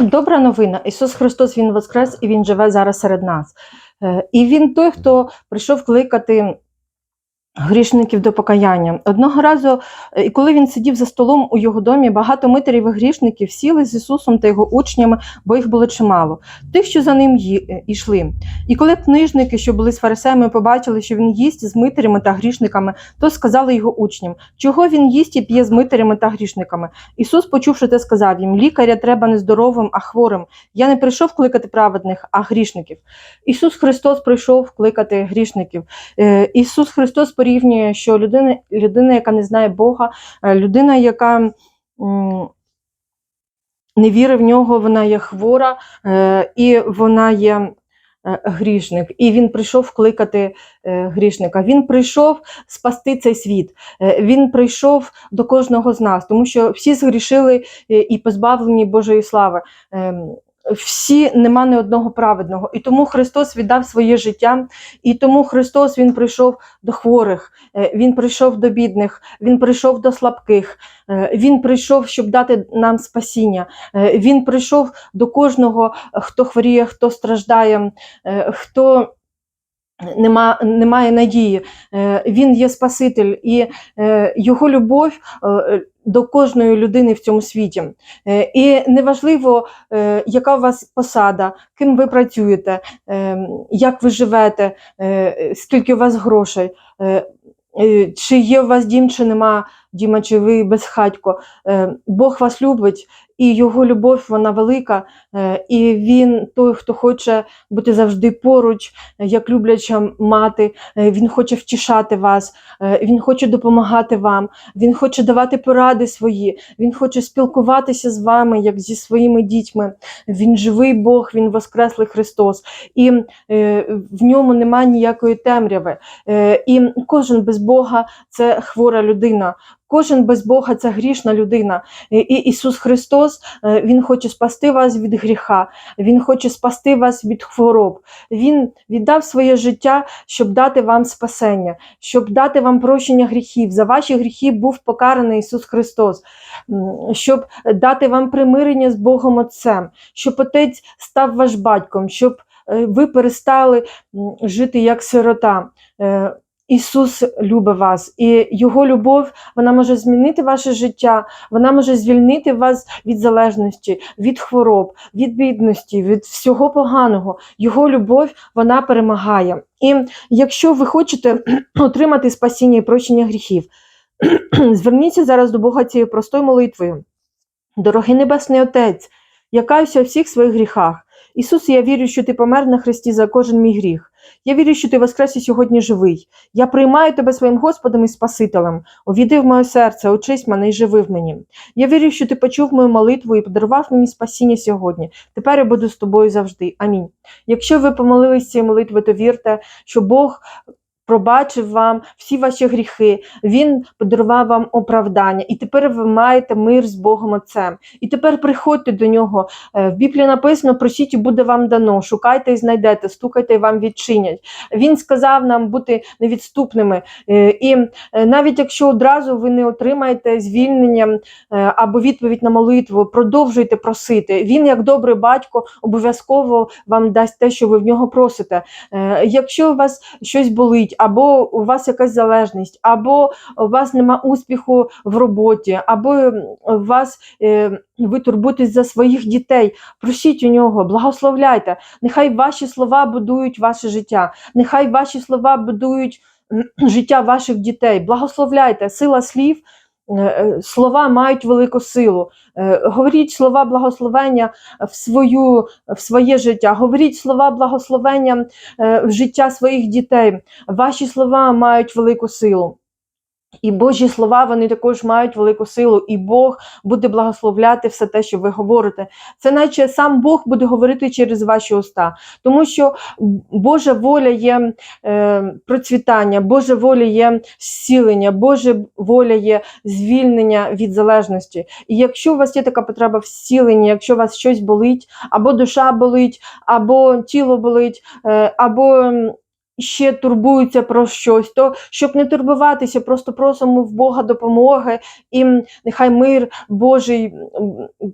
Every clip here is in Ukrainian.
Добра новина. Ісус Христос Він воскрес і Він живе зараз серед нас. Е, І Він той, хто прийшов кликати грішників до покаяння. Одного разу, е, і коли він сидів за столом у його домі, багато митерів і грішників сіли з Ісусом та його учнями, бо їх було чимало, тих, що за ним е, йшли. І коли книжники, що були з фарисеями, побачили, що він їсть з митерями та грішниками, то сказали його учням, чого він їсть і п'є з митерями та грішниками. Ісус, почувши те, сказав їм: лікаря треба не здоровим, а хворим. Я не прийшов кликати праведних, а грішників. Ісус Христос прийшов кликати грішників. Е, Ісус Христос порівнює, що людина, людина, яка не знає Бога, е, людина, яка не вірить в нього, вона є хвора е, і вона є. е, Грішник, і він прийшов кликати грішника. Він прийшов спасти цей світ. Він прийшов до кожного з нас, тому що всі згрішили і позбавлені Божої слави. Всі нема не одного праведного. І тому Христос віддав своє життя, і тому Христос Він прийшов до хворих, е, Він прийшов до бідних, Він прийшов до слабких, е, Він прийшов, щоб дати нам спасіння. Е, Він прийшов до кожного, хто хворіє, хто страждає, хто. Нема, немає надії, Е, він є Спаситель, і е, його любов е, до кожної людини в цьому світі. І неважливо, яка у вас посада, ким ви працюєте, як ви живете, скільки у вас грошей, чи є у вас дім, чи нема діма, чи ви безхатько. Бог вас любить, і його любов вона велика, е, і він той, хто хоче бути завжди поруч, е, як любляча мати. Е, Він хоче втішати вас, він хоче допомагати вам, він хоче давати поради свої, він хоче спілкуватися з вами, як зі своїми дітьми. Він живий Бог, він воскреслий Христос, і в ньому немає ніякої темряви. І кожен без Бога це хвора людина. Кожен без Бога це грішна людина. І Ісус Христос е, Він хоче спасти вас від гріха, Він хоче спасти вас від хвороб. Він віддав своє життя, щоб дати вам спасення, щоб дати вам прощення гріхів. За ваші гріхи був покараний Ісус Христос, щоб дати вам примирення з Богом Отцем, щоб Отець став ваш батьком, щоб е, ви перестали жити як сирота. Ісус любить вас, і Його любов вона може змінити ваше життя, вона може звільнити вас від залежності, від хвороб, від бідності, від всього поганого. Його любов вона перемагає. І якщо ви хочете отримати спасіння і прощення гріхів, зверніться зараз до Бога цією простою молитвою. Дорогий Небесний Отець, я каюся у всіх своїх гріхах. Ісус, я вірю, що ти помер на хресті за кожен мій гріх. Я вірю, що ти воскрес і сьогодні живий. Я приймаю тебе своїм Господом і Спасителем. Увійди в моє серце, очись мене і живи в мені. Я вірю, що ти почув мою молитву і подарував мені спасіння сьогодні. Тепер я буду з тобою завжди. Амінь. Якщо ви помолились цією молитвою, то вірте, що Бог. Пробачив вам всі ваші гріхи, Він подарував вам оправдання, і тепер ви маєте мир з Богом Отцем. І тепер приходьте до нього. Е, В Біблії написано: просіть і буде вам дано, шукайте і знайдете, стукайте і вам відчинять. Він сказав нам бути невідступними. Е, І е, навіть якщо одразу ви не отримаєте звільнення або відповідь на молитву, продовжуйте просити. Він, як добрий батько, обов'язково вам дасть те, що ви в нього просите. Якщо у вас щось болить, або у вас якась залежність, або у вас нема успіху в роботі, або у вас е, ви турбуєтесь за своїх дітей, просіть у нього, благословляйте. Нехай ваші слова будують ваше життя, нехай ваші слова будують життя ваших дітей. Благословляйте, сила слів. Е, е, Слова мають велику силу. Е, Говоріть слова благословення в свою в своє життя. Говоріть слова благословення в життя своїх дітей. Ваші слова мають велику силу. І Божі слова вони також мають велику силу, і Бог буде благословляти все те, що ви говорите. Це наче сам Бог буде говорити через ваші уста, тому що Божа воля є е, процвітання, Божа воля є зцілення, Божа воля є звільнення від залежності. І якщо у вас є така потреба в зціленні, якщо у вас щось болить, або душа болить, або тіло болить, е, або ще турбуються про щось, то щоб не турбуватися, просто просимо в Бога допомоги, і нехай мир Божий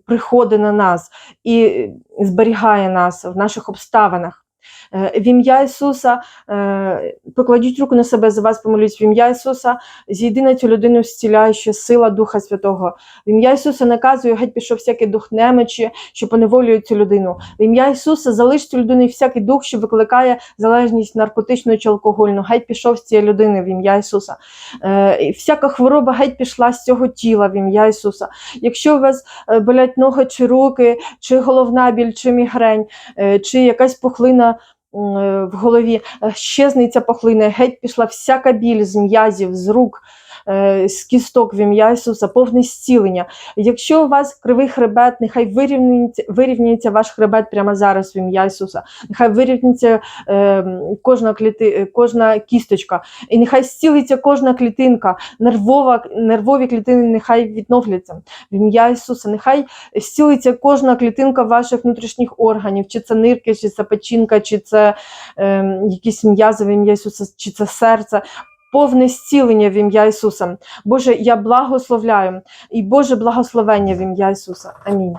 приходить на нас і зберігає нас в наших обставинах. Е, В ім'я Ісуса е, покладіть руку на себе за вас, помолюсь в ім'я Ісуса, зійди на цю людину зціляюча сила Духа Святого. В ім'я Ісуса наказую, геть пішов всякий дух немочі, що поневолює цю людину. В ім'я Ісуса залиш цю людину і всякий дух, що викликає залежність наркотичну чи алкогольну. Геть пішов з цієї людини в ім'я Ісуса. Е, всяка хвороба геть пішла з цього тіла в ім'я Ісуса. Якщо у вас болять ноги чи руки, чи головна біль, чи мігрень, чи якась пухлина в голові, щезниця похлине, геть пішла всяка біль з м'язів, з рук. Е, З кісток в ім'я Ісуса, повне зцілення. Якщо у вас кривий хребет, нехай вирівнюється, вирівнюється ваш хребет прямо зараз в ім'я Ісуса. Нехай вирівнюється е, кожна, кліти, кожна кісточка, і нехай зцілиться кожна клітинка, нервова, нервові клітини нехай відновляться в ім'я Ісуса. Нехай зцілиться кожна клітинка ваших внутрішніх органів, чи це нирки, чи це печінка, чи це е, якісь м'язи в ім'я Ісуса, чи це серце. Повне зцілення в ім'я Ісуса. Боже, я благословляю і Боже благословення в ім'я Ісуса. Амінь.